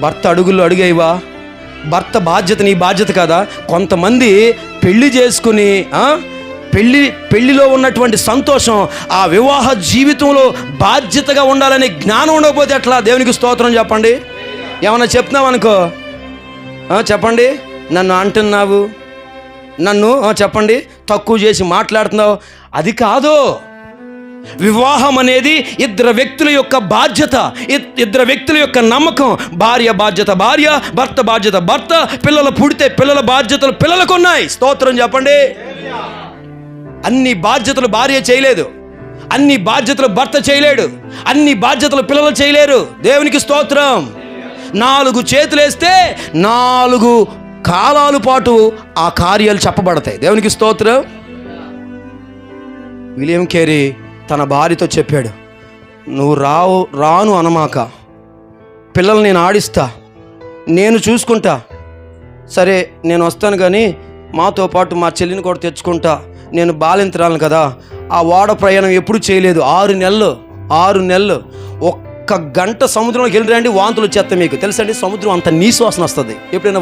భర్త అడుగుల్లో అడుగేవా భర్త బాధ్యత నీ బాధ్యత కదా? కొంతమంది పెళ్ళి చేసుకుని పెళ్ళి పెళ్ళి పెళ్ళిలో ఉన్నటువంటి సంతోషం ఆ వివాహ జీవితంలో బాధ్యతగా ఉండాలనే జ్ఞానం ఉండకపోతే ఎట్లా? దేవునికి స్తోత్రం చెప్పండి. ఏమన్నా చెప్తున్నావు అనుకో. చెప్పండి. నన్ను అంటున్నావు. నన్ను చెప్పండి. తక్కువ చేసి మాట్లాడుతున్నావు. అది కాదు. వివాహం అనేది ఇద్దరు వ్యక్తుల యొక్క బాధ్యత ఇద్దరు వ్యక్తుల యొక్క నమ్మకం. భార్య బాధ్యత భార్య భర్త బాధ్యత భర్త పిల్లలు పుడితే పిల్లల బాధ్యతలు పిల్లలకు ఉన్నాయి స్తోత్రం చెప్పండి. అన్ని బాధ్యతలు భార్య చేయలేదు. అన్ని బాధ్యతలు భర్త చేయలేడు. అన్ని బాధ్యతలు పిల్లలు చేయలేరు. దేవునికి స్తోత్రం. నాలుగు చేతులేస్తే నాలుగు కాలాలు పాటు ఆ కార్యాలు చెప్పబడతాయి. దేవునికి స్తోత్రం. విలియం కేరీ తన భార్యతో చెప్పాడు నువ్వు రావు రాను అనమాక. పిల్లలు నేను ఆడిస్తా. నేను చూసుకుంటా. సరే నేను వస్తాను కానీ మాతో పాటు మా చెల్లిని కూడా తెచ్చుకుంటా. నేను బాలింతరాలను కదా. ఆ ఓడ ప్రయాణం ఎప్పుడు చేయలేదు. ఆరు నెలలు ఆరు నెలలు. ఒక్క గంట సముద్రంలోకి వెళ్ళి రండి వాంతులు వచ్చేస్తాయి మీకు. తెలుసండి సముద్రం అంత నీశ్వాసన వస్తుంది. ఎప్పుడైనా